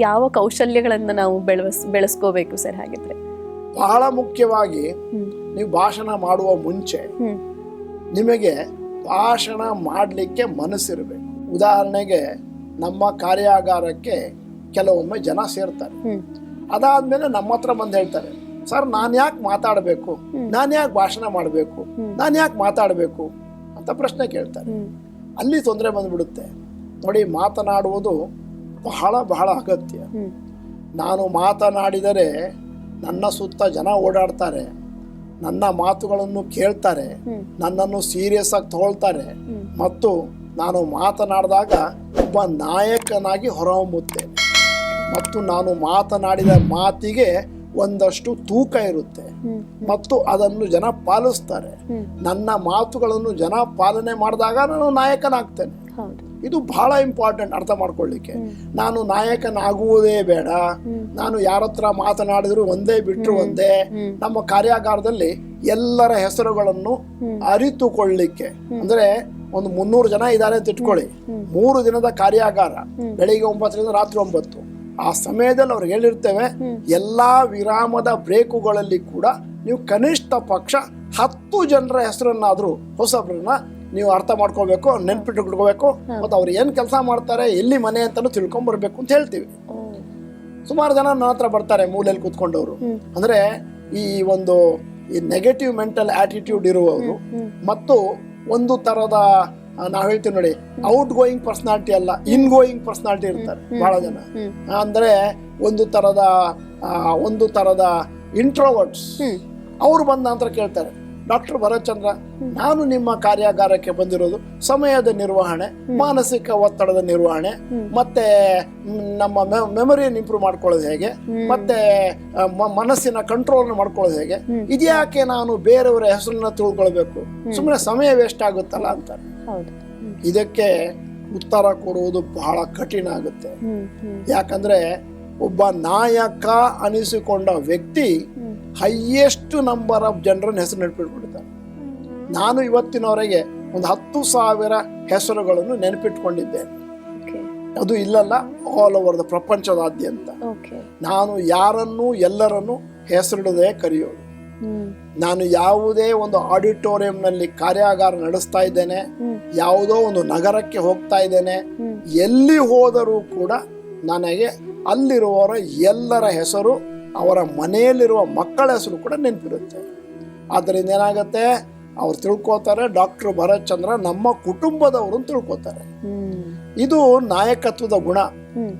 ಯಾವ ಕೌಶಲ್ಯಗಳನ್ನ ನಾವು ಬೆಳೆಸ್ ಬೆಳೆಸ್ಕೋಬೇಕು ಸರ್ ಹಾಗಿದ್ರೆ? ಬಹಳ ಮುಖ್ಯವಾಗಿ ನೀವು ಭಾಷಣ ಮಾಡುವ ಮುಂಚೆ ನಿಮಗೆ ಭಾಷಣ ಮಾಡಲಿಕ್ಕೆ ಮನಸ್ಸಿರಬೇಕು. ಉದಾಹರಣೆಗೆ ನಮ್ಮ ಕಾರ್ಯಾಗಾರಕ್ಕೆ ಕೆಲವೊಮ್ಮೆ ಜನ ಸೇರ್ತಾರೆ. ಅದಾದ್ಮೇಲೆ ನಮ್ಮ ಹತ್ರ ಬಂದು ಹೇಳ್ತಾರೆ ಸರ್ ನಾನು ಯಾಕೆ ಮಾತಾಡಬೇಕು? ನಾನು ಯಾಕೆ ಭಾಷಣ ಮಾಡಬೇಕು? ನಾನು ಯಾಕೆ ಮಾತಾಡಬೇಕು? ಅಂತ ಪ್ರಶ್ನೆ ಕೇಳ್ತಾರೆ. ಅಲ್ಲಿ ತೊಂದರೆ ಬಂದ್ಬಿಡುತ್ತೆ. ನೋಡಿ ಮಾತನಾಡುವುದು ಬಹಳ ಬಹಳ ಅಗತ್ಯ. ನಾನು ಮಾತನಾಡಿದರೆ ನನ್ನ ಸುತ್ತ ಜನ ಓಡಾಡ್ತಾರೆ. ನನ್ನ ಮಾತುಗಳನ್ನು ಕೇಳ್ತಾರೆ. ನನ್ನನ್ನು ಸೀರಿಯಸ್ ಆಗಿ ತಗೊಳ್ತಾರೆ. ಮತ್ತು ನಾನು ಮಾತನಾಡಿದಾಗ ಒಬ್ಬ ನಾಯಕನಾಗಿ ಹೊರಹೊಮ್ಮುತ್ತೇನೆ. ಮತ್ತು ನಾನು ಮಾತನಾಡಿದ ಮಾತಿಗೆ ಒಂದಷ್ಟು ತೂಕ ಇರುತ್ತೆ. ಮತ್ತು ಅದನ್ನು ಜನ ಪಾಲಿಸ್ತಾರೆ. ನನ್ನ ಮಾತುಗಳನ್ನು ಜನ ಪಾಲನೆ ಮಾಡಿದಾಗ ನಾನು ನಾಯಕನಾಗ್ತೇನೆ. ಇದು ಬಹಳ ಇಂಪಾರ್ಟೆಂಟ್ ಅರ್ಥ ಮಾಡ್ಕೊಳ್ಳಿಕ್ಕೆ. ನಾನು ನಾಯಕನಾಗುವುದೇ ಬೇಡ. ನಾನು ಯಾರ ಹತ್ರ ಮಾತನಾಡಿದ್ರು ಒಂದೇ ಬಿಟ್ಟರು ಒಂದೇ. ನಮ್ಮ ಕಾರ್ಯಾಗಾರದಲ್ಲಿ ಎಲ್ಲರ ಹೆಸರುಗಳನ್ನು ಅರಿತುಕೊಳ್ಳಿಕ್ಕೆ. ಅಂದ್ರೆ ಒಂದು ಮುನ್ನೂರು ಜನ ಇದ್ದಾರೆ ಅಂತ ಇಟ್ಕೊಳ್ಳಿ. ಮೂರು ದಿನದ ಕಾರ್ಯಾಗಾರ ಬೆಳಿಗ್ಗೆ ಒಂಬತ್ತರಿಂದ ರಾತ್ರಿ ಒಂಬತ್ತು. ಆ ಸಮಯದಲ್ಲಿ ಅವ್ರಿಗೆ ಹೇಳಿರ್ತೇವೆ ಎಲ್ಲಾ ವಿರಾಮದ ಬ್ರೇಕುಗಳಲ್ಲಿ ಕೂಡ ನೀವು ಕನಿಷ್ಠ ಪಕ್ಷ ಹತ್ತು ಜನರ ಹೆಸರನ್ನಾದ್ರೂ ಹೊಸಬ್ರನ್ನ ನೀವು ಅರ್ಥ ಮಾಡ್ಕೋಬೇಕು ನೆನ್ಪಿಟ್ಕೊಳ್ಬೇಕು ಮತ್ತು ಅವ್ರು ಏನು ಕೆಲಸ ಮಾಡ್ತಾರೆ ಎಲ್ಲಿ ಮನೆ ಅಂತಾನು ತಿಳ್ಕೊಂಬರ್ಬೇಕು ಅಂತ ಹೇಳ್ತೀವಿ. ಸುಮಾರು ಜನ ನನ್ನ ಹತ್ರ ಬರ್ತಾರೆ ಮೂಲೆಯಲ್ಲಿ ಕೂತ್ಕೊಂಡವರು. ಅಂದ್ರೆ ಈ ಒಂದು ಈ ನೆಗೆಟಿವ್ ಮೆಂಟಲ್ ಆಟಿಟ್ಯೂಡ್ ಇರುವವರು ಮತ್ತು ಒಂದು ತರದ ನಾವು ನಾವ್ ಹೇಳ್ತೀವಿ ನೋಡಿ ಔಟ್ ಗೋಯಿಂಗ್ ಪರ್ಸನಾಲಿಟಿ ಅಲ್ಲ ಇನ್ ಗೋಯಿಂಗ್ ಪರ್ಸನಾಲಿಟಿ ಇರ್ತಾರೆ ಬಹಳ ಜನ. ಅಂದ್ರೆ ಒಂದು ತರದ ಒಂದು ತರದ ಇಂಟ್ರೋವರ್ಟ್ಸ್ ಅವ್ರು ಬಂದ ನಂತರ ಕೇಳ್ತಾರೆ ಡಾಕ್ಟರ್ ಭರತ್ಚಂದ್ರ ನಾನು ನಿಮ್ಮ ಕಾರ್ಯಾಗಾರಕ್ಕೆ ಬಂದಿರೋದು ಸಮಯದ ನಿರ್ವಹಣೆ ಮಾನಸಿಕ ಒತ್ತಡದ ನಿರ್ವಹಣೆ ಮತ್ತೆ ನಮ್ಮ ಮೆಮೊರಿಯನ್ನು ಇಂಪ್ರೂವ್ ಮಾಡ್ಕೊಳ್ಳೋದು ಹೇಗೆ ಮತ್ತೆ ಮನಸ್ಸಿನ ಕಂಟ್ರೋಲ್ ಮಾಡ್ಕೊಳ್ಳೋದು ಹೇಗೆ ಇದ್ಯಾಕೆ ನಾನು ಬೇರೆಯವರ ಹೆಸರನ್ನ ತಿಳ್ಕೊಳ್ಬೇಕು? ಸುಮ್ಮನೆ ಸಮಯ ವೇಸ್ಟ್ ಆಗುತ್ತಲ್ಲ ಅಂತ. ಇದಕ್ಕೆ ಉತ್ತರ ಕೊಡುವುದು ಬಹಳ ಕಠಿಣ ಆಗುತ್ತೆ. ಯಾಕಂದ್ರೆ ಒಬ್ಬ ನಾಯಕ ಅನಿಸಿಕೊಂಡ ವ್ಯಕ್ತಿ ಹೈಯೆಸ್ಟ್ ನಂಬರ್ ಆಫ್ ಜನರನ್ನ ಹೆಸರು ನೆನಪಿಟ್ಬಿಡ್ತಾರೆ ನಾನು ಇವತ್ತಿನವರೆಗೆ ಒಂದು ಹತ್ತು ಸಾವಿರ ಹೆಸರುಗಳನ್ನು ನೆನಪಿಟ್ಕೊಂಡಿದ್ದೇನೆ ಅದು ಇಲ್ಲಲ್ಲ ಆಲ್ ಓವರ್ ದ ಪ್ರಪಂಚದಾದ್ಯಂತ. ನಾನು ಯಾರನ್ನು ಎಲ್ಲರನ್ನು ಹೆಸರಿಡದೆ ಕರೆಯೋದು. ನಾನು ಯಾವುದೇ ಒಂದು ಆಡಿಟೋರಿಯಂನಲ್ಲಿ ಕಾರ್ಯಾಗಾರ ನಡೆಸ್ತಾ ಇದ್ದೇನೆ ಯಾವುದೋ ಒಂದು ನಗರಕ್ಕೆ ಹೋಗ್ತಾ ಇದ್ದೇನೆ ಎಲ್ಲಿ ಹೋದರೂ ಕೂಡ ನನಗೆ ಅಲ್ಲಿರುವವರ ಎಲ್ಲರ ಹೆಸರು ಅವರ ಮನೆಯಲ್ಲಿರುವ ಮಕ್ಕಳ ಹೆಸರು ಕೂಡ ನೆನಪಿರುತ್ತೆ. ಆದ್ದರಿಂದ ಏನಾಗುತ್ತೆ? ಅವ್ರು ತಿಳ್ಕೊತಾರೆ ಡಾಕ್ಟರ್ ಭರತ್ ಚಂದ್ರ ನಮ್ಮ ಕುಟುಂಬದವರು ತಿಳ್ಕೊಳ್ತಾರೆ ತಿಳ್ಕೊತಾರೆ. ಇದು ನಾಯಕತ್ವದ ಗುಣ.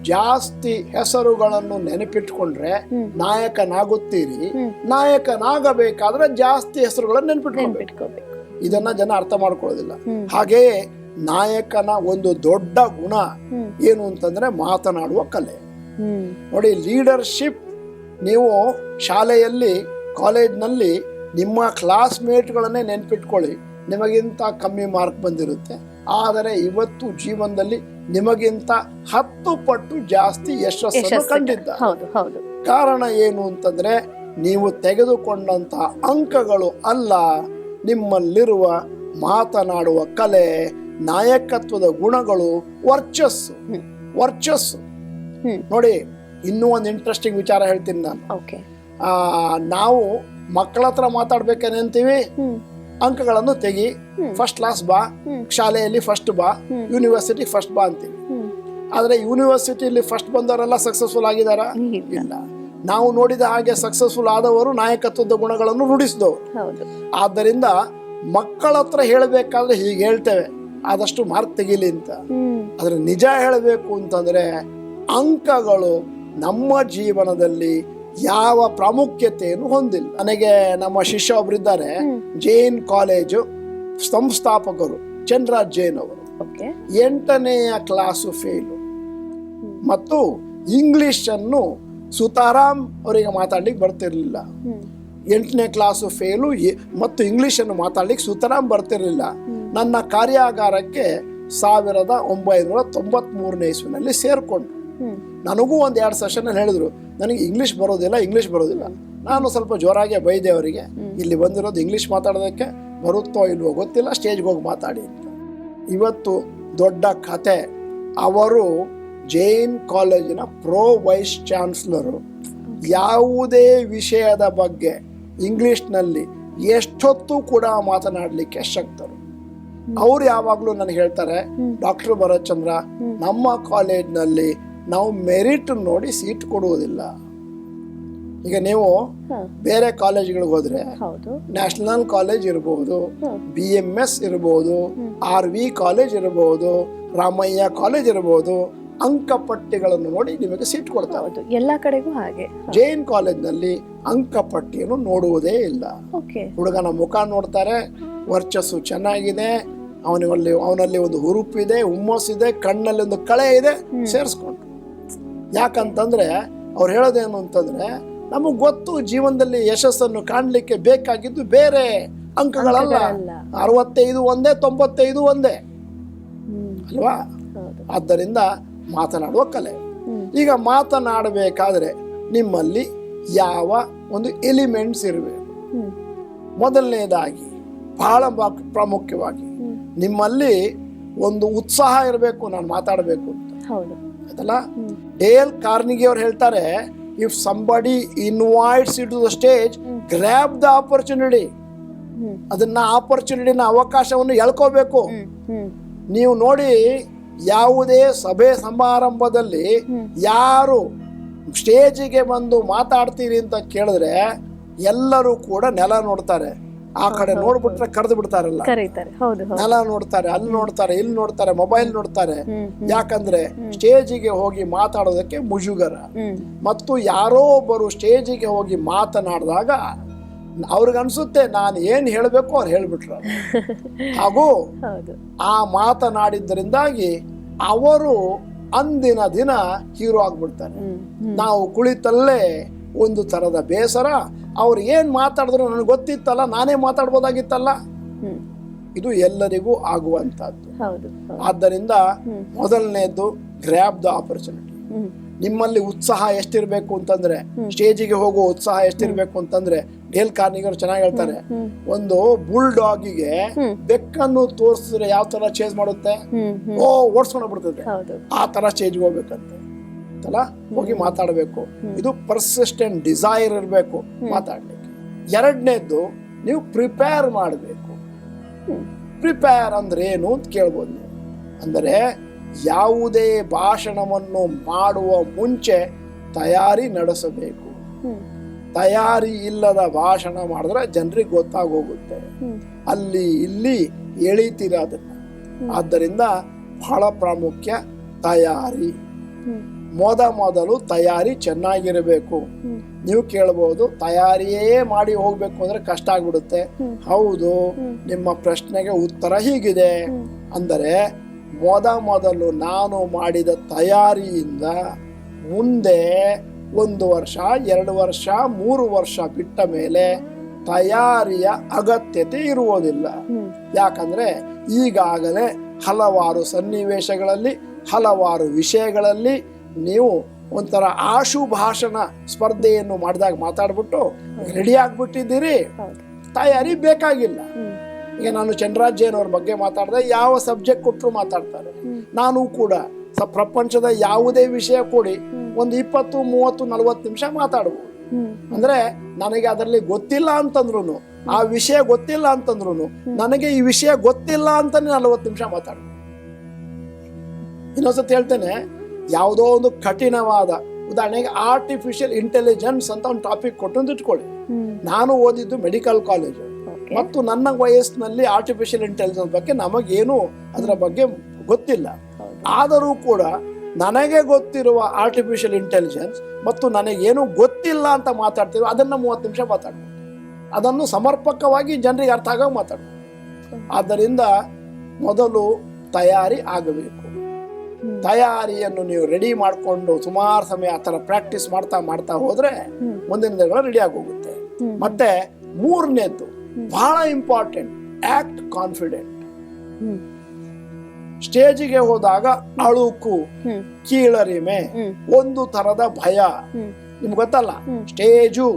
ಜಾಸ್ತಿ ಹೆಸರುಗಳನ್ನು ನೆನಪಿಟ್ಕೊಂಡ್ರೆ ನಾಯಕನಾಗುತ್ತೀರಿ. ನಾಯಕನಾಗಬೇಕಾದ್ರೆ ಜಾಸ್ತಿ ಹೆಸರುಗಳನ್ನು ನೆನ್ಪಿಟ್ಕೋಬೇಕು ಇದನ್ನ ಜನ ಅರ್ಥ ಮಾಡ್ಕೊಳ್ಳೋದಿಲ್ಲ. ಹಾಗೆಯೇ ನಾಯಕನ ಒಂದು ದೊಡ್ಡ ಗುಣ ಏನು ಅಂತಂದ್ರೆ ಮಾತನಾಡುವ ಕಲೆ. ನೋಡಿ ಲೀಡರ್ಶಿಪ್ ನೀವು ಶಾಲೆಯಲ್ಲಿ ಕಾಲೇಜ್ನಲ್ಲಿ ನಿಮ್ಮ ಕ್ಲಾಸ್ಮೇಟ್ಗಳನ್ನೇ ನೆನ್ಪಿಟ್ಕೊಳ್ಳಿ. ನಿಮಗಿಂತ ಕಮ್ಮಿ ಮಾರ್ಕ್ ಬಂದಿರುತ್ತೆ. ಆದರೆ ಇವತ್ತು ಜೀವನದಲ್ಲಿ ನಿಮಗಿಂತ ಹತ್ತು ಪಟ್ಟು ಜಾಸ್ತಿ ಯಶಸ್ಸನ್ನು ಯಶಸ್ಸು ಕಂಡಿದ್ದ. ಕಾರಣ ಏನು ಅಂತಂದ್ರೆ ನೀವು ತೆಗೆದುಕೊಂಡಂತ ಅಂಕಗಳು ಅಲ್ಲ ನಿಮ್ಮಲ್ಲಿರುವ ಮಾತನಾಡುವ ಕಲೆ ನಾಯಕತ್ವದ ಗುಣಗಳು ವರ್ಚಸ್ಸು. ವರ್ಚಸ್ಸು. ನೋಡಿ ಇನ್ನೂ ಒಂದು ಇಂಟ್ರೆಸ್ಟಿಂಗ್ ವಿಚಾರ ಹೇಳ್ತೀನಿ ನಾನು. ಓಕೆ ನಾವು ಮಕ್ಕಳ ಹತ್ರ ಮಾತಾಡ್ಬೇಕೇನೆ ಅಂತೀವಿ? ಅಂಕಗಳನ್ನು ತೆಗಿ. ಫಸ್ಟ್ ಕ್ಲಾಸ್ ಬಾ. ಶಾಲೆಯಲ್ಲಿ ಫಸ್ಟ್ ಬಾ. ಯೂನಿವರ್ಸಿಟಿ ಫಸ್ಟ್ ಬಾ ಅಂತೀವಿ. ಆದರೆ ಯೂನಿವರ್ಸಿಟಿಯಲ್ಲಿ ಫಸ್ಟ್ ಬಂದವರೆಲ್ಲ ಸಕ್ಸಸ್ಫುಲ್ ಆಗಿದಾರ ಇಲ್ಲ. ನಾವು ನೋಡಿದ ಹಾಗೆ ಸಕ್ಸಸ್ಫುಲ್ ಆದವರು ನಾಯಕತ್ವದ ಗುಣಗಳನ್ನು ರೂಢಿಸಿದವರು. ಆದ್ದರಿಂದ ಮಕ್ಕಳ ಹತ್ರ ಹೇಳಬೇಕಾದ್ರೆ ಹೀಗೆ ಹೇಳ್ತೇವೆ. ಆದಷ್ಟು ಮಾರ್ಕ್ ತೆಗೀಲಿ ಅಂತ. ಆದ್ರೆ ನಿಜ ಹೇಳಬೇಕು ಅಂತಂದ್ರೆ ಅಂಕಗಳು ನಮ್ಮ ಜೀವನದಲ್ಲಿ ಯಾವ ಪ್ರಾಮುಖ್ಯತೆಯನ್ನು ಹೊಂದಿಲ್ಲ. ನನಗೆ ನಮ್ಮ ಶಿಷ್ಯ ಒಬ್ಬರಿದ್ದಾರೆ ಜೈನ್ ಕಾಲೇಜು ಸಂಸ್ಥಾಪಕರು ಚಂದ್ರರಾಜ್ ಜೈನ್ ಅವರು. ಓಕೆ. ಎಂಟನೆಯ ಕ್ಲಾಸು ಫೇಲು. ಮತ್ತು ಇಂಗ್ಲಿಷ್ ಅನ್ನು ಸುತಾರಾಮ್ ಅವರಿಗೆ ಮಾತಾಡ್ಲಿಕ್ಕೆ ಬರ್ತಿರ್ಲಿಲ್ಲ. ಎಂಟನೇ ಕ್ಲಾಸು ಫೇಲು ಮತ್ತು ಮತ್ತು ಇಂಗ್ಲಿಷನ್ನು ಮಾತಾಡ್ಲಿಕ್ಕೆ ಸುತಾರಾಮ್ ಬರ್ತಿರಲಿಲ್ಲ. ನನ್ನ ಕಾರ್ಯಾಗಾರಕ್ಕೆ ಸಾವಿರದ ಒಂಬೈನೂರ ತೊಂಬತ್ಮೂರನೇ ಇಸ್ವಿನಲ್ಲಿ ಸೇರ್ಕೊಂಡ್ರು. ಹ್ಮ್. ನನಗೂ ಒಂದು ಎರಡು ಸೆಷನಲ್ಲಿ ಹೇಳಿದ್ರು ನನಗೆ ಇಂಗ್ಲೀಷ್ ಬರೋದಿಲ್ಲ ಇಂಗ್ಲೀಷ್ ಬರೋದಿಲ್ಲ. ನಾನು ಸ್ವಲ್ಪ ಜೋರಾಗೆ ಬೈದೆ ಅವರಿಗೆ ಇಲ್ಲಿ ಬಂದಿರೋದು ಇಂಗ್ಲೀಷ್ ಮಾತಾಡೋದಕ್ಕೆ ಬರುತ್ತೋ ಇಲ್ವೋ ಗೊತ್ತಿಲ್ಲ ಸ್ಟೇಜ್ಗೆ ಹೋಗಿ ಮಾತಾಡಿ ಅಂತ. ಇವತ್ತು ದೊಡ್ಡ ಕತೆ. ಅವರು ಜೈನ್ ಕಾಲೇಜಿನ ಪ್ರೋ ವೈಸ್ ಚಾನ್ಸ್ಲರು ಯಾವುದೇ ವಿಷಯದ ಬಗ್ಗೆ ಇಂಗ್ಲೀಷ್ನಲ್ಲಿ ಎಷ್ಟೊತ್ತು ಕೂಡ ಮಾತನಾಡಲಿಕ್ಕೆ ಶಕ್ತರು. ಅವ್ರು ಯಾವಾಗಲೂ ನನಗೆ ಹೇಳ್ತಾರೆ ಡಾಕ್ಟರ್ ಭರತ್ ಚಂದ್ರ ನಮ್ಮ ಕಾಲೇಜ್ನಲ್ಲಿ ನಾವು ಮೆರಿಟ್ ನೋಡಿ ಸೀಟ್ ಕೊಡುವುದಿಲ್ಲ. ಈಗ ನೀವು ಬೇರೆ ಕಾಲೇಜ್ಗಳಿಗೆ ಹೋದ್ರೆ ಹೌದು. ನ್ಯಾಷನಲ್ ಕಾಲೇಜ್ ಇರಬಹುದು. ಬಿ ಎಂ ಎಸ್ ಇರಬಹುದು ಆರ್ ವಿ ಕಾಲೇಜ್ ಇರಬಹುದು ರಾಮಯ್ಯ ಕಾಲೇಜ್ ಇರಬಹುದು ಅಂಕಪಟ್ಟಿಗಳನ್ನು ನೋಡಿ ನಿಮಗೆ ಸೀಟ್ ಕೊಡ್ತಾರೆ. ಎಲ್ಲ ಕಡೆಗೂ ಹಾಗೆ. ಜೈನ್ ಕಾಲೇಜ್ನಲ್ಲಿ ಅಂಕಪಟ್ಟಿಯನ್ನು ನೋಡುವುದೇ ಇಲ್ಲ. ಓಕೆ. ಹುಡುಗನ ಮುಖ ನೋಡ್ತಾರೆ ವರ್ಚಸ್ಸು ಚೆನ್ನಾಗಿದೆ ಅವನಲ್ಲಿ ಅವನಲ್ಲಿ ಒಂದು ಹುರುಪಿದೆ ಹುಮ್ಮಸ್ಸಿದೆ ಕಣ್ಣಲ್ಲಿ ಒಂದು ಕಳೆ ಇದೆ ಸೇರಿಸ್ಕೊಂಡ್ರು ಯಾಕಂತಂದ್ರೆ ಅವ್ರು ಹೇಳೋದೇನು ಅಂತಂದ್ರೆ ನಮಗೆ ಗೊತ್ತು ಜೀವನದಲ್ಲಿ ಯಶಸ್ಸನ್ನು ಕಾಣಲಿಕ್ಕೆ ಬೇಕಾಗಿದ್ದು ಬೇರೆ ಅಂಕಗಳಲ್ಲ. ಅರವತ್ತೈದು ಒಂದೇ ತೊಂಬತ್ತೈದು ಒಂದೇ. ಅಲ್ವಾ? ಆದ್ದರಿಂದ ಮಾತನಾಡುವ ಕಲೆ. ಈಗ ಮಾತನಾಡಬೇಕಾದ್ರೆ ನಿಮ್ಮಲ್ಲಿ ಯಾವ ಒಂದು ಎಲಿಮೆಂಟ್ಸ್ ಇರಬೇಕು. ಮೊದಲನೇದಾಗಿ ಬಹಳ ಪ್ರಾಮುಖ್ಯವಾಗಿ ನಿಮ್ಮಲ್ಲಿ ಒಂದು ಉತ್ಸಾಹ ಇರಬೇಕು ನಾನು ಮಾತಾಡಬೇಕು ಅಂತ. ಆಯ್ತಲ್ಲ. ಡೇಲ್ ಕಾರ್ನಿಗೆ ಅವ್ರು ಹೇಳ್ತಾರೆ if somebody invites it the stage grab the opportunity ಅದನ್ನ ಆಪರ್ಚುನಿಟಿನ ಅವಕಾಶವನ್ನು ಎಳ್ಕೋಬೇಕು. ನೀವು ನೋಡಿ, ಯಾವುದೇ ಸಭೆ ಸಮಾರಂಭದಲ್ಲಿ ಯಾರು ಸ್ಟೇಜಿಗೆ ಬಂದು ಮಾತಾಡ್ತೀರಿ ಅಂತ ಕೇಳಿದ್ರೆ ಎಲ್ಲರೂ ಕೂಡ ನೆಲ ನೋಡ್ತಾರೆ. ಆ ಕಡೆ ನೋಡ್ಬಿಟ್ರೆ ಕರೆದು ಬಿಡ್ತಾರಲ್ಲ. ಕರೀತಾರೆ. ಹೌದು ಹೌದು. ನೆಲ ನೋಡ್ತಾರೆ ಅಲ್ಲಿ ನೋಡ್ತಾರೆ ಇಲ್ಲಿ ನೋಡ್ತಾರೆ ಮೊಬೈಲ್ ನೋಡ್ತಾರೆ. ಯಾಕಂದ್ರೆ ಸ್ಟೇಜಿಗೆ ಹೋಗಿ ಮಾತಾಡೋದಕ್ಕೆ ಮುಜುಗರ. ಹ್ಮ್. ಮತ್ತು ಯಾರೋ ಒಬ್ಬರು ಸ್ಟೇಜಿಗೆ ಹೋಗಿ ಮಾತನಾಡಿದಾಗ ಅವ್ರಿಗನ್ಸುತ್ತೆ ನಾನು ಏನು ಹೇಳಬೇಕು ಅವ್ರು ಹೇಳ್ಬಿಟ್ರು. ಹಾಗೂ ಹೌದು. ಆ ಮಾತನಾಡಿದ್ದರಿಂದಾಗಿ ಅವರು ಅಂದಿನ ದಿನ ಹೀರೋ ಆಗ್ಬಿಡ್ತಾರೆ. ಹ್ಮ್ ಹ್ಮ್. ನಾವು ಕುಳಿತಲ್ಲೇ ಒಂದು ಥರದ ಬೇಸರ ಅವ್ರು ಏನ್ ಮಾತಾಡಿದ್ರು ನನಗೆ ಗೊತ್ತಿತ್ತಲ್ಲ ನಾನೇ ಮಾತಾಡ್ಬೋದಾಗಿತ್ತಲ್ಲ. ಇದು ಎಲ್ಲರಿಗೂ ಆಗುವಂತಹದ್ದು ಹೌದು ಹೌದು. ಆದ್ದರಿಂದ. ಮೊದಲನೇದು ಗ್ರ್ಯಾಬ್ ದ ಆಪರ್ಚುನಿಟಿ ನಿಮ್ಮಲ್ಲಿ ಉತ್ಸಾಹ ಎಷ್ಟಿರ್ಬೇಕು ಅಂತಂದ್ರೆ ಸ್ಟೇಜಿಗೆ ಹೋಗುವ ಉತ್ಸಾಹ ಎಷ್ಟಿರ್ಬೇಕು ಅಂತಂದ್ರೆ ಡೇಲ್ ಕಾರ್ನಿಗರ್ ಚೆನ್ನಾಗಿ ಹೇಳ್ತಾರೆ ಒಂದು ಬುಲ್ ಡಾಗಿಗೆ. ಬೆಕ್ಕನ್ನು ತೋರಿಸಿದ್ರೆ ಯಾವ ತರ ಚೇಂಜ್ ಮಾಡುತ್ತೆ? ಓ ಓಡಿಸ್ಕೊಂಡು ಬಿಡ್ತದೆ ಆ ತರ ಸ್ಟೇಜ್ಗೆ ಹೋಗ್ಬೇಕಂತೆ. ಅಲ್ಲ ಹೋಗಿ ಮಾತಾಡಬೇಕು. ಇದು ಪರ್ಸಿಸ್ಟೆಂಟ್ ಡಿಸೈರ್ ಇರಬೇಕು ಮಾತಾಡಲಿಕ್ಕೆ. ಎರಡನೇದ್ದು ನೀವು ಪ್ರಿಪೇರ್ ಮಾಡಬೇಕು. ಪ್ರಿಪೇರ್ ಅಂದ್ರೆ ಏನು ಅಂತ ಕೇಳ್ಬೋದು ನೀವು. ಅಂದರೆ ಯಾವುದೇ ಭಾಷಣವನ್ನು ಮಾಡುವ ಮುಂಚೆ ತಯಾರಿ ನಡೆಸಬೇಕು. ತಯಾರಿ ಇಲ್ಲದ ಭಾಷಣ ಮಾಡಿದ್ರೆ ಜನರಿಗೆ ಗೊತ್ತಾಗೋಗುತ್ತೆ. ಅಲ್ಲಿ ಇಲ್ಲಿ ಎಳಿತೀರ ಅದನ್ನ. ಆದ್ದರಿಂದ ಬಹಳ ಪ್ರಾಮುಖ್ಯ ತಯಾರಿ. ಮೊದ ಮೊದಲು ತಯಾರಿ ಚೆನ್ನಾಗಿರಬೇಕು. ನೀವು ಕೇಳಬಹುದು ತಯಾರಿಯೇ ಮಾಡಿ ಹೋಗ್ಬೇಕು ಅಂದ್ರೆ ಕಷ್ಟ ಆಗ್ಬಿಡುತ್ತೆ. ಹೌದು ನಿಮ್ಮ ಪ್ರಶ್ನೆಗೆ ಉತ್ತರ ಹೀಗಿದೆ. ಅಂದರೆ ಮೋದ ಮೊದಲು ನಾನು ಮಾಡಿದ ತಯಾರಿಯಿಂದ ಮುಂದೆ ಒಂದು ವರ್ಷ ಎರಡು ವರ್ಷ ಮೂರು ವರ್ಷ ಬಿಟ್ಟ ಮೇಲೆ ತಯಾರಿಯ ಅಗತ್ಯತೆ ಇರುವುದಿಲ್ಲ. ಯಾಕಂದ್ರೆ ಈಗಾಗಲೇ ಹಲವಾರು ಸನ್ನಿವೇಶಗಳಲ್ಲಿ ಹಲವಾರು ವಿಷಯಗಳಲ್ಲಿ ನೀವು ಒಂಥರ ಆಶು ಭಾಷಣ ಸ್ಪರ್ಧೆಯನ್ನು ಮಾಡಿದಾಗ ಮಾತಾಡ್ಬಿಟ್ಟು ರೆಡಿ ಆಗ್ಬಿಟ್ಟಿದ್ದೀರಿ. ತಯಾರಿ ಬೇಕಾಗಿಲ್ಲ. ಈಗ ನಾನು ಚಂದ್ರಾಜ್ ಜೈನ್ ಅವ್ರ ಬಗ್ಗೆ ಮಾತಾಡಿದೆ ಯಾವ ಸಬ್ಜೆಕ್ಟ್ ಕೊಟ್ಟರು ಮಾತಾಡ್ತಾರೆ. ನಾನು ಕೂಡ ಸ ಪ್ರಪಂಚದ ಯಾವುದೇ ವಿಷಯ ಕೊಡಿ ಒಂದು ಇಪ್ಪತ್ತು ಮೂವತ್ತು ನಲವತ್ತು ನಿಮಿಷ ಮಾತಾಡ್ಬೋದು. ಅಂದ್ರೆ ನನಗೆ ಅದರಲ್ಲಿ ಗೊತ್ತಿಲ್ಲ ಅಂತಂದ್ರು ಆ ವಿಷಯ ಗೊತ್ತಿಲ್ಲ ಅಂತಂದ್ರು ನನಗೆ ಈ ವಿಷಯ ಗೊತ್ತಿಲ್ಲ ಅಂತಾನೆ ನಲವತ್ತು ನಿಮಿಷ ಮಾತಾಡ್ಬೋದು. ಇನ್ನೊಂದ್ಸತಿ ಹೇಳ್ತೇನೆ ಯಾವುದೋ ಒಂದು ಕಠಿಣವಾದ ಉದಾಹರಣೆಗೆ ಆರ್ಟಿಫಿಷಿಯಲ್ ಇಂಟೆಲಿಜೆನ್ಸ್ ಅಂತ ಒಂದು ಟಾಪಿಕ್ ಕೊಟ್ಟು ಇಟ್ಕೊಳ್ಳಿ. ನಾನು ಓದಿದ್ದು ಮೆಡಿಕಲ್ ಕಾಲೇಜು ಮತ್ತು ನನ್ನ ವಯಸ್ಸಿನಲ್ಲಿ ಆರ್ಟಿಫಿಷಿಯಲ್ ಇಂಟೆಲಿಜೆನ್ಸ್ ಬಗ್ಗೆ ನಮಗೇನು ಅದರ ಬಗ್ಗೆ ಗೊತ್ತಿಲ್ಲ. ಆದರೂ ಕೂಡ ನನಗೆ ಗೊತ್ತಿರುವ ಆರ್ಟಿಫಿಷಿಯಲ್ ಇಂಟೆಲಿಜೆನ್ಸ್ ಮತ್ತು ನನಗೇನು ಗೊತ್ತಿಲ್ಲ ಅಂತ ಮಾತಾಡ್ತೀವಿ ಅದನ್ನು ಮೂವತ್ತು ನಿಮಿಷ ಮಾತಾಡ್ಬೋದು. ಅದನ್ನು ಸಮರ್ಪಕವಾಗಿ ಜನರಿಗೆ ಅರ್ಥ ಆಗೋ ಮಾತಾಡ್ಬೋದು. ಆದ್ದರಿಂದ ಮೊದಲು ತಯಾರಿ ಆಗಬೇಕು. ತಯಾರಿಯನ್ನು ನೀವು ರೆಡಿ ಮಾಡಿಕೊಂಡು ಸುಮಾರು ಸಮಯ ಆ ಥರ ಪ್ರಾಕ್ಟೀಸ್ ಮಾಡ್ತಾ ಮಾಡ್ತಾ ಹೋದರೆ. ಮುಂದಿನ ದಿನಗಳು ರೆಡಿ ಆಗೋಗುತ್ತೆ. ಹ್ಮ್. ಮತ್ತೆ ಮೂರನೇದ್ದು ಬಹಳ ಇಂಪಾರ್ಟೆಂಟ್ ಆಕ್ಟ್ ಕಾನ್ಫಿಡೆಂಟ್ ಸ್ಟೇಜಿಗೆ ಹೋದಾಗ ಅಳುಕು ಕೀಳರಿಮೆ ಒಂದು ತರದ ಭಯ. ನಿಮ್ಗೆ ಗೊತ್ತಲ್ಲ? ಸ್ಟೇಜು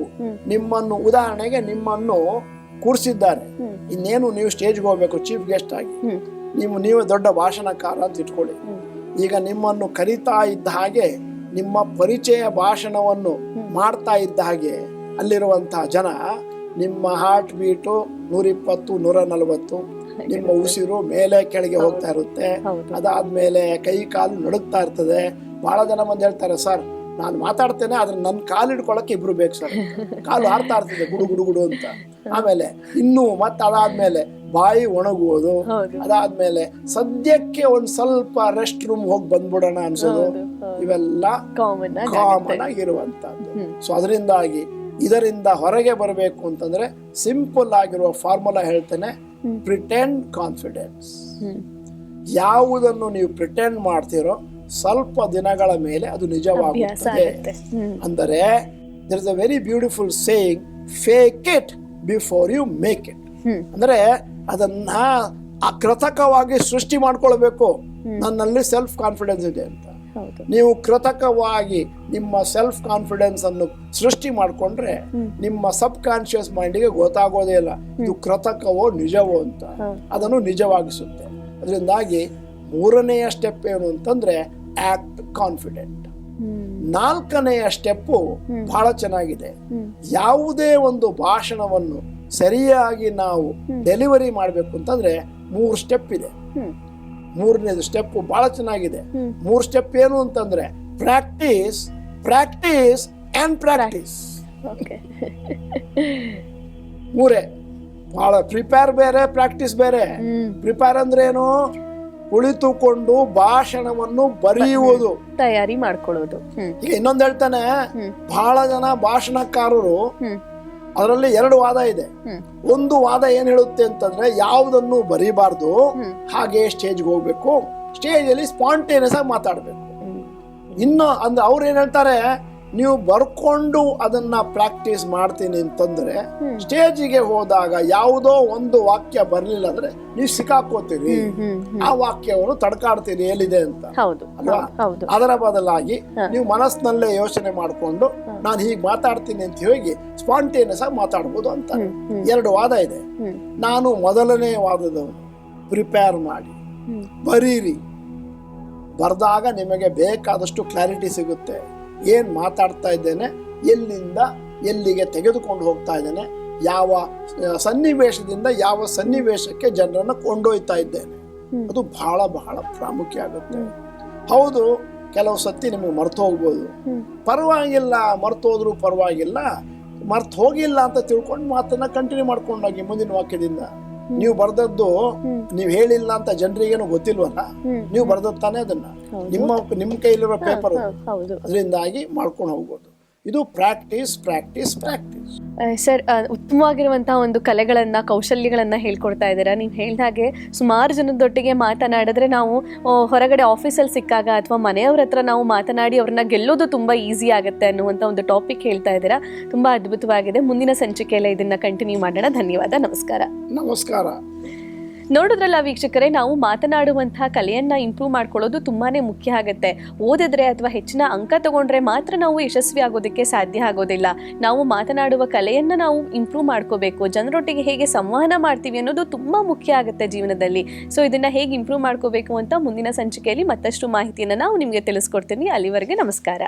ನಿಮ್ಮನ್ನು ಉದಾಹರಣೆಗೆ ನಿಮ್ಮನ್ನು ಕೂರಿಸಿದ್ದಾರೆ. ಇನ್ನೇನು ನೀವು ಸ್ಟೇಜ್ಗೆ ಹೋಗ್ಬೇಕು ಚೀಫ್ ಗೆಸ್ಟ್ ಆಗಿ. ನೀವು ನೀವೇ ದೊಡ್ಡ ಭಾಷಣಕಾರ ಅಂತ ಇಟ್ಕೊಳ್ಳಿ. ಈಗ ನಿಮ್ಮನ್ನು ಕರಿತಾ ಇದ್ದ ಹಾಗೆ ನಿಮ್ಮ ಪರಿಚಯ ಭಾಷಣವನ್ನು ಮಾಡ್ತಾ ಇದ್ದ ಹಾಗೆ ಅಲ್ಲಿರುವಂತಹ ಜನ ನಿಮ್ಮ ಹಾರ್ಟ್ ಬೀಟು ನೂರಿಪ್ಪತ್ತು ನೂರ ನಲವತ್ತು ನಿಮ್ಮ ಉಸಿರು ಮೇಲೆ ಕೆಳಗೆ ಹೋಗ್ತಾ ಇರುತ್ತೆ. ಅದಾದ್ಮೇಲೆ ಕೈ ಕಾಲು ನಡುಗ್ತಾ ಇರ್ತದೆ. ಬಹಳ ಜನ ಮಂದಿ ಹೇಳ್ತಾರೆ ಸರ್ ನಾನು ಮಾತಾಡ್ತೇನೆ ಆದ್ರೆ ನನ್ನ ಕಾಲು ಹಿಡ್ಕೊಳಕ್ಕೆ ಇಬ್ರು ಬೇಕು ಸರ್. ಕಾಲು ಹಾರ್ತಾ ಇರ್ತದೆ ಗುಡು ಗುಡು ಗುಡು ಅಂತ. ಆಮೇಲೆ ಇನ್ನು ಮತ್ತೆ ಅದಾದ್ಮೇಲೆ ಬಾಯಿ ಒಣಗುವುದು ಅದಾದ್ಮೇಲೆ ಸದ್ಯಕ್ಕೆ ಒಂದ್ ಸ್ವಲ್ಪ ರೆಸ್ಟ್ ರೂಮ್ ಹೋಗಿ ಬಂದ್ಬಿಡೋಣ ಅನ್ಸೋದು. ಇವೆಲ್ಲ ಕಾಮನ್ ಆಗಿ ಕಾಮನ್ ಆಗಿರುವಂತದ್ದು ಸೊ ಅದರಿಂದಾಗಿ ಇದರಿಂದ ಹೊರಗೆ ಬರಬೇಕು ಅಂತಂದ್ರೆ ಸಿಂಪಲ್ ಆಗಿರುವ ಫಾರ್ಮುಲಾ ಹೇಳ್ತೇನೆ. ಪ್ರಿಟೆಂಡ್ ಕಾನ್ಫಿಡೆನ್ಸ್ ಯಾವುದನ್ನು ನೀವು ಪ್ರಿಟೆಂಡ್ ಮಾಡ್ತೀರೋ ಸ್ವಲ್ಪ ದಿನಗಳ ಮೇಲೆ ಅದು ನಿಜವಾಗುತ್ತದೆ. ಅಂದರೆ there is a very beautiful saying fake it before you make it ಅಂದ್ರೆ ಅದನ್ನ ಕೃತಕವಾಗಿ ಸೃಷ್ಟಿ ಮಾಡ್ಕೊಳ್ಬೇಕು. ನನ್ನಲ್ಲಿ ಸೆಲ್ಫ್ ಕಾನ್ಫಿಡೆನ್ಸ್ ಇದೆ ಅಂತ. ನೀವು ಕೃತಕವಾಗಿ ನಿಮ್ಮ ಸೆಲ್ಫ್ ಕಾನ್ಫಿಡೆನ್ಸ್ ಅನ್ನು ಸೃಷ್ಟಿ ಮಾಡಿಕೊಂಡ್ರೆ ನಿಮ್ಮ ಸಬ್ ಕಾನ್ಶಿಯಸ್ ಮೈಂಡಿಗೆ ಗೊತ್ತಾಗೋದೇ ಇಲ್ಲ. ಇದು ಕೃತಕವೋ ನಿಜವೋ ಅಂತ. ಅದನ್ನು ನಿಜವಾಗಿಸುತ್ತೆ. ಅದರಿಂದಾಗಿ ಮೂರನೆಯ ಸ್ಟೆಪ್ ಏನು ಅಂತಂದ್ರೆ ಆಕ್ಟ್ ಕಾನ್ಫಿಡೆಂಟ್ ನಾಲ್ಕನೆಯ ಸ್ಟೆಪ್ಪು ಬಹಳ ಚೆನ್ನಾಗಿದೆ. ಯಾವುದೇ ಒಂದು ಭಾಷಣವನ್ನು ಸರಿಯಾಗಿ ನಾವು ಡೆಲಿವರಿ ಮಾಡಬೇಕು ಅಂತಂದ್ರೆ ಮೂರು ಸ್ಟೆಪ್ ಇದೆ. ಮೂರನೇದು ಸ್ಟೆಪ್ ಬಹಳ ಚೆನ್ನಾಗಿದೆ. ಮೂರು ಸ್ಟೆಪ್ ಏನು ಅಂತಂದ್ರೆ ಪ್ರಾಕ್ಟೀಸ್ ಪ್ರಾಕ್ಟೀಸ್ ಅಂಡ್ ಪ್ರಾಕ್ಟೀಸ್ ಮೂರೇ ಬಹಳ ಪ್ರಿಪೇರ್ ಬೇರೆ ಪ್ರಾಕ್ಟೀಸ್ ಬೇರೆ. ಪ್ರಿಪೇರ್ ಅಂದ್ರೆ ಏನು? ಕುಳಿತುಕೊಂಡು ಭಾಷಣವನ್ನು ಬರೆಯುವುದು. ತಯಾರಿ ಮಾಡ್ಕೊಳ್ಳೋದು. ಈಗ ಇನ್ನೊಂದು ಹೇಳ್ತಾನೆ. ಬಹಳ ಜನ ಭಾಷಣಕಾರರು ಅದರಲ್ಲಿ ಎರಡು ವಾದ ಇದೆ. ಒಂದು ವಾದ ಏನ್ ಹೇಳುತ್ತೆ ಅಂತಂದ್ರೆ ಯಾವುದನ್ನು ಬರೀಬಾರ್ದು. ಹಾಗೆ ಸ್ಟೇಜ್ಗೆ ಹೋಗ್ಬೇಕು ಸ್ಟೇಜ್ ಅಲ್ಲಿ ಸ್ಪಾಂಟೇನಿಯಸ್ ಆಗಿ ಮಾತಾಡ್ಬೇಕು ಇನ್ನು ಅಂದ್ರೆ ಅವ್ರು ಏನ್ ಹೇಳ್ತಾರೆ ನೀವು ಬರ್ಕೊಂಡು ಅದನ್ನ ಪ್ರಾಕ್ಟೀಸ್ ಮಾಡ್ತೀನಿ ಅಂತಂದ್ರೆ. ಸ್ಟೇಜಿಗೆ ಹೋದಾಗ ಯಾವುದೋ ಒಂದು ವಾಕ್ಯ ಬರಲಿಲ್ಲ ಅಂದ್ರೆ ನೀವು ಸಿಕ್ಕಾಕೋತೀರಿ. ಆ ವಾಕ್ಯವನ್ನು ತಡ್ಕಾಡ್ತೀರಿ ಎಲ್ಲಿದೆ ಅಂತ. ಅಲ್ವಾ? ಅದರ ಬದಲಾಗಿ ನೀವು ಮನಸ್ಸಿನಲ್ಲೇ ಯೋಚನೆ ಮಾಡಿಕೊಂಡು ನಾನು ಹೀಗೆ ಮಾತಾಡ್ತೀನಿ ಅಂತ ಹೇಳಿ ಸ್ಪಾಂಟೇನಿಯಸ್ ಆಗಿ ಮಾತಾಡ್ಬೋದು ಅಂತ. ಎರಡು ವಾದ ಇದೆ. ನಾನು ಮೊದಲನೇ ವಾದದ ಪ್ರಿಪೇರ್ ಮಾಡಿ. ಬರೀರಿ. ಬರೆದಾಗ ನಿಮಗೆ ಬೇಕಾದಷ್ಟು ಕ್ಲಾರಿಟಿ ಸಿಗುತ್ತೆ. ಏನ್ ಮಾತಾಡ್ತಾ ಇದ್ದೇನೆ ಎಲ್ಲಿಂದ ಎಲ್ಲಿಗೆ ತೆಗೆದುಕೊಂಡು ಹೋಗ್ತಾ ಇದ್ದೇನೆ ಯಾವ ಸನ್ನಿವೇಶದಿಂದ ಯಾವ ಸನ್ನಿವೇಶಕ್ಕೆ ಜನರನ್ನು ಕೊಂಡೊಯ್ತಾ ಇದ್ದೇನೆ. ಅದು ಬಹಳ ಬಹಳ ಪ್ರಾಮುಖ್ಯ ಆಗುತ್ತೆ. ಹೌದು ಕೆಲವು ಸತಿ ನಿಮಗೆ ಮರ್ತು ಹೋಗ್ಬೋದು. ಪರವಾಗಿಲ್ಲ ಮರ್ತು ಹೋದ್ರು ಪರವಾಗಿಲ್ಲ ಮರ್ತು ಹೋಗಿಲ್ಲ ಅಂತ ತಿಳ್ಕೊಂಡು ಮಾತನ್ನ ಕಂಟಿನ್ಯೂ ಮಾಡ್ಕೊಂಡೋಗಿ ಮುಂದಿನ ವಾಕ್ಯದಿಂದ. ನೀವು ಬರ್ದದ್ದು. ನೀವು ಹೇಳಿಲ್ಲ ಅಂತ ಜನರಿಗೇನು ಗೊತ್ತಿಲ್ವಲ್ಲ? ನೀವು ಬರ್ದದ್ದು ತಾನೇ ಅದನ್ನ. ನಿಮ್ಮ ನಿಮ್ಮ ಕೈಲಿರೋ ಪೇಪರ್ ಅದರಿಂದಾಗಿ ಮಾಡ್ಕೊಂಡು ಹೋಗ್ಬೋದು. ಇದು ಪ್ರಾಕ್ಟೀಸ್ ಪ್ರಾಕ್ಟೀಸ್ ಪ್ರಾಕ್ಟೀಸ್ ಸರ್ ಉತ್ತಮವಾಗಿರುವಂತಹ ಒಂದು ಕಲೆಗಳನ್ನ, ಕೌಶಲ್ಯಗಳನ್ನ ಹೇಳ್ಕೊಡ್ತಾ ಇದ್ದೀರಾ? ನೀವು ಹೇಳ್ದಾಗೆ ಸುಮಾರು ಜನದೊಟ್ಟಿಗೆ ಮಾತನಾಡಿದ್ರೆ ನಾವು ಹೊರಗಡೆ ಆಫೀಸಲ್ಲಿ ಸಿಕ್ಕಾಗ ಅಥವಾ ಮನೆಯವ್ರ ಹತ್ರ ನಾವು ಮಾತನಾಡಿ ಅವ್ರನ್ನ ಗೆಲ್ಲೋದು ತುಂಬಾ ಈಸಿ ಆಗುತ್ತೆ ಅನ್ನುವಂಥ ಒಂದು ಟಾಪಿಕ್ ಹೇಳ್ತಾ ಇದ್ದೀರಾ? ತುಂಬಾ ಅದ್ಭುತವಾಗಿದೆ. ಮುಂದಿನ ಸಂಚಿಕೆಯಲ್ಲಿ ಇದನ್ನ ಕಂಟಿನ್ಯೂ ಮಾಡೋಣ. ಧನ್ಯವಾದ. ನಮಸ್ಕಾರ. ನಮಸ್ಕಾರ. ನೋಡಿದ್ರಲ್ಲ ವೀಕ್ಷಕರೇ, ನಾವು ಮಾತನಾಡುವಂತಹ ಕಲೆಯನ್ನ ಇಂಪ್ರೂವ್ ಮಾಡ್ಕೊಳ್ಳೋದು ತುಂಬಾನೇ ಮುಖ್ಯ ಆಗುತ್ತೆ. ಓದಿದ್ರೆ ಅಥವಾ ಹೆಚ್ಚಿನ ಅಂಕ ತಗೊಂಡ್ರೆ ಮಾತ್ರ ನಾವು ಯಶಸ್ವಿ ಆಗೋದಕ್ಕೆ ಸಾಧ್ಯ ಆಗೋದಿಲ್ಲ. ನಾವು ಮಾತನಾಡುವ ಕಲೆಯನ್ನ ನಾವು ಇಂಪ್ರೂವ್ ಮಾಡ್ಕೋಬೇಕು. ಜನರೊಟ್ಟಿಗೆ ಹೇಗೆ ಸಂವಹನ ಮಾಡ್ತೀವಿ ಅನ್ನೋದು ತುಂಬಾ ಮುಖ್ಯ ಆಗುತ್ತೆ ಜೀವನದಲ್ಲಿ. ಸೊ ಇದನ್ನ ಹೇಗೆ ಇಂಪ್ರೂವ್ ಮಾಡ್ಕೋಬೇಕು ಅಂತ ಮುಂದಿನ ಸಂಚಿಕೆಯಲ್ಲಿ ಮತ್ತಷ್ಟು ಮಾಹಿತಿಯನ್ನು ನಾವು ನಿಮಗೆ ತಿಳಿಸ್ಕೊಡ್ತೀನಿ. ಅಲ್ಲಿವರೆಗೆ ನಮಸ್ಕಾರ.